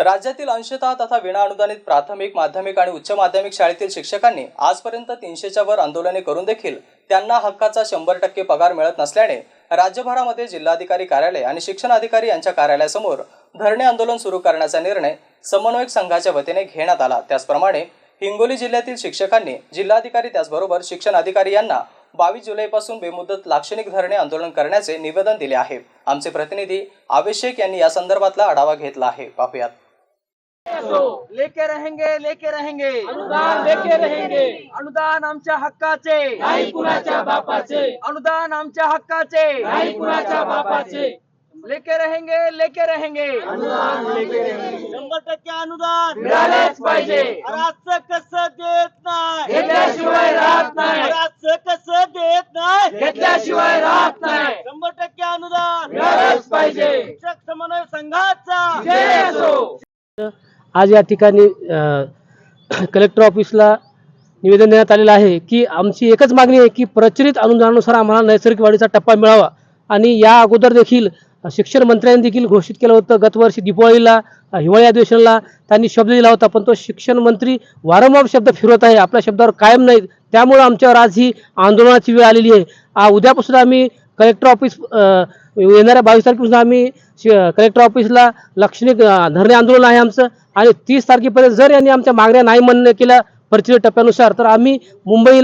राज्यातील अंशतः तथा विनाअनुदानित प्राथमिक माध्यमिक आणि उच्च माध्यमिक शाळेतील शिक्षकांनी आजपर्यंत तीनशेच्या वर आंदोलने करून देखील त्यांना हक्काचा शंभर टक्के पगार मिळत नसल्याने राज्यभरामध्ये जिल्हाधिकारी कार्यालय आणि शिक्षण अधिकारी यांच्या कार्यालयासमोर धरणे आंदोलन सुरू करण्याचा निर्णय समन्वयक संघाच्या वतीने घेण्यात आला. त्याचप्रमाणे हिंगोली जिल्ह्यातील शिक्षकांनी जिल्हाधिकारी त्याचबरोबर शिक्षण अधिकारी यांना बावीस जुलैपासून बेमुदत लाक्षणिक धरणे आंदोलन करण्याचे निवेदन दिले आहे. आमचे प्रतिनिधी आवेश यांनी या संदर्भातला आढावा घेतला आहे. पाहुयात. लेके रहेंगे लेके रहेंगे. अनुदान लेके रहेंगे. अनुदान आमच्या हक्काचे. नाही कुणाच्या बापाचे. अनुदान आमच्या हक्काचे. नाही कुणाच्या बापाचे. लेके रहेंगे लेके रहेंगे. अनुदान लेके रहेंगे. शंभर टक्के अनुदान. मिळालेच पाहिजे. असं कसं देत नाही. घेतल्याशिवाय राहत नाही. असं कसं देत नाही. घेतल्याशिवाय राहत नाही. शंभर टक्के अनुदान. मिळालेच पाहिजे. शिक्षक समन्वय संघाचा. जय असो. आज या ठिकाणी कलेक्टर ऑफिसला निवेदन देण्यात आलेलं आहे की आमची एकच मागणी आहे की प्रचलित अनुदानानुसार आम्हाला नैसर्गिक वाढीचा टप्पा मिळावा. आणि या अगोदर देखील शिक्षण मंत्र्यांनी देखील घोषित केलं होतं. गतवर्षी दिवाळीला हिवाळी अधिवेशनाला त्यांनी शब्द दिला होता पण तो शिक्षण मंत्री वारंवार शब्द फिरवत आहे. आपल्या शब्दावर कायम नाही त्यामुळं आमच्यावर आज ही आंदोलनाची वेळ आलेली आहे. उद्यापासून आम्ही कलेक्टर ऑफिस येणाऱ्या बावीस तारखेपासून आम्ही कलेक्टर ऑफिसला लक्षणीय धरणे आंदोलन आहे आमचं. आणि तीस तारखेपर्यंत जर यांनी आमच्या मागण्या नाही मान्य केल्या प्रचलित टप्प्यानुसार तर आम्ही मुंबई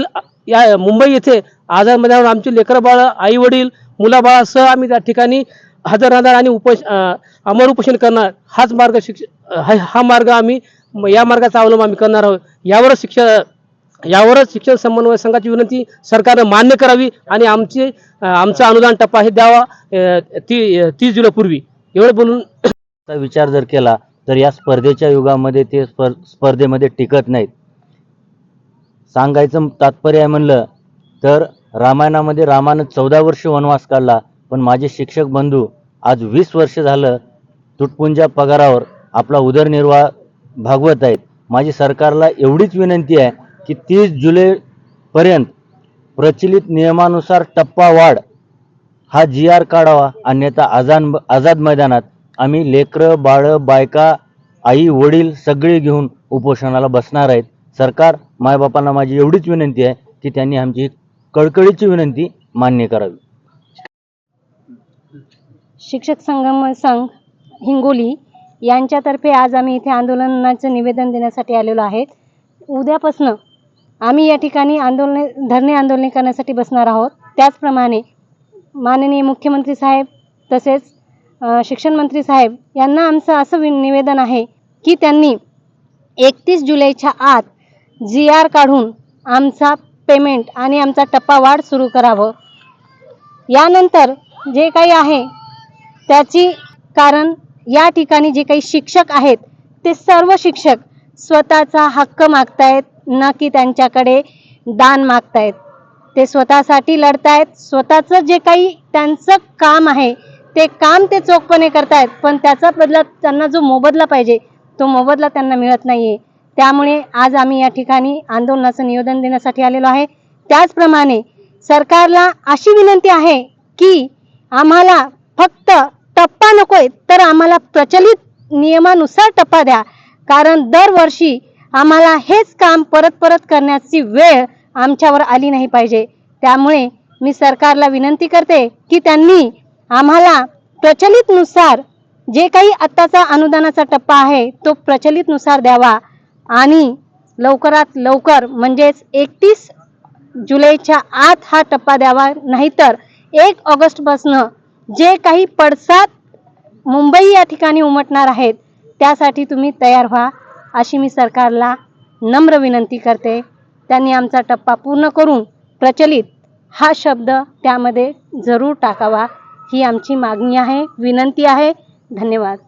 या मुंबई येथे आझाद मैदानावर आमची लेकरं बाळ आई वडील मुलाबाळासह आम्ही त्या ठिकाणी हजर राहणार आणि उपोष अमर उपोषण करणार. हाच मार्ग शिक्ष हा हा मार्ग आम्ही या मार्गाचा अवलंब आम्ही करणार आहोत. यावरच शिक्षण यावरच शिक्षण समन्वय संघाची विनंती सरकारनं मान्य करावी आणि आमचे आमचा अनुदान टप्पा हे द्यावा ती तीस जुलैपूर्वी. एवढं बोलून विचार जर केला तर या स्पर्धेच्या युगामध्ये ते स्पर स्पर्धेमध्ये टिकत नाहीत. सांगायचं तात्पर्य आहे म्हणलं तर रामायणामध्ये रामानं चौदा वर्ष वनवास काढला पण माझे शिक्षक बंधू आज वीस वर्ष झालं तुटपुंजा पगारावर आपला उदरनिर्वाह भागवत आहेत. माझी सरकारला एवढीच विनंती आहे की तीस जुलैपर्यंत प्रचलित नियमानुसार टप्पा वाढ हा जी आर काढावा अन्यथा आझाद आझाद मैदानात आम्ही लेकरं बाळं बायका आई वडील सगळे घेऊन उपोषणाला बसणार आहेत. सरकार मायबापांना माझी एवढीच विनंती आहे की त्यांनी आमची कळकळीची विनंती मान्य करावी. शिक्षक संगम संघ हिंगोली यांच्यातर्फे आज आम्ही इथे आंदोलनाचं निवेदन देण्यासाठी आलेलो आहेत. उद्यापासनं आम्ही या ठिकाणी आंदोलन धरणे आंदोलने करण्यासाठी बसणार आहोत. त्याचप्रमाणे माननीय मुख्यमंत्री साहेब तसेच शिक्षण मंत्री साहेब यांना आमचं असं वि निवेदन आहे की त्यांनी एकतीस जुलैच्या आत जी आर काढून आमचा पेमेंट आणि आमचा टप्पा वाढ सुरू करावं. यानंतर जे काही आहे त्याची कारण या ठिकाणी जे काही शिक्षक आहेत ते सर्व शिक्षक स्वतःचा हक्क मागतायत ना की त्यांच्याकडे दान मागतायत. ते स्वतःसाठी लढतायत स्वतःचं जे काही त्यांचं काम आहे ते काम ते चोखपणे करतायत पण त्याचा बदला त्यांना जो मोबदला पाहिजे तो मोबदला त्यांना मिळत नाही आहे त्यामुळे आज आम्ही या ठिकाणी आंदोलनाचं निवेदन देण्यासाठी आलेलो आहे. त्याचप्रमाणे सरकारला अशी विनंती आहे की आम्हाला फक्त टप्पा नकोय तर आम्हाला प्रचलित नियमानुसार टप्पा द्या. कारण दरवर्षी आम्हाला हेच काम परत परत करण्याची वेळ आमच्यावर आली नाही पाहिजे. त्यामुळे मी सरकारला विनंती करते की त्यांनी आम्हाला प्रचलितनुसार जे काही आत्ताचा अनुदानाचा टप्पा आहे तो प्रचलितनुसार द्यावा. आणि लवकरात लवकर म्हणजेच एकतीस जुलैच्या आत हा टप्पा द्यावा. नाहीतर एक ऑगस्टपासनं जे काही पडसाद मुंबई या ठिकाणी उमटणार आहेत त्यासाठी तुम्ही तयार व्हा. अशी मी सरकारला नम्र विनंती करते. त्यांनी आमचा टप्पा पूर्ण करून प्रचलित हा शब्द त्यामध्ये जरूर टाकावा. ही आमची मागणी आहे विनंती आहे. धन्यवाद.